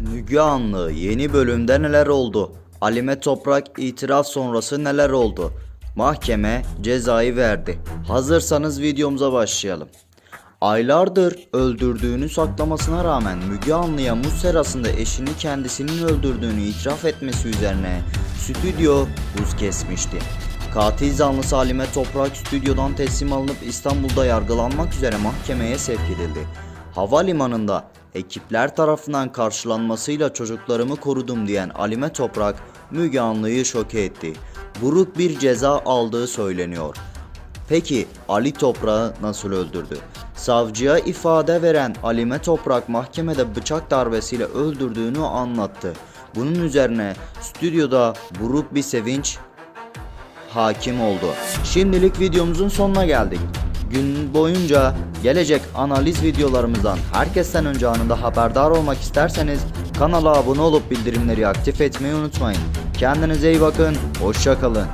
Müge Anlı yeni bölümde neler oldu? Alime Toprak itiraf sonrası neler oldu? Mahkeme cezayı verdi. Hazırsanız videomuza başlayalım. Aylardır öldürdüğünü saklamasına rağmen Müge Anlı'ya muz serasında eşini kendisinin öldürdüğünü itiraf etmesi üzerine stüdyo buz kesmişti. Katil zanlısı Halime Toprak stüdyodan teslim alınıp İstanbul'da yargılanmak üzere mahkemeye sevk edildi. Havalimanında ekipler tarafından karşılanmasıyla çocuklarımı korudum diyen Alime Toprak Müge Anlı'yı şoke etti. Buruk bir ceza aldığı söyleniyor. Peki Ali Toprak'ı nasıl öldürdü? Savcıya ifade veren Alime Toprak mahkemede bıçak darbesiyle öldürdüğünü anlattı. Bunun üzerine stüdyoda buruk bir sevinç hakim oldu. Şimdilik videomuzun sonuna geldik. Gün boyunca gelecek analiz videolarımızdan herkesten önce anında haberdar olmak isterseniz kanala abone olup bildirimleri aktif etmeyi unutmayın. Kendinize iyi bakın, hoşçakalın.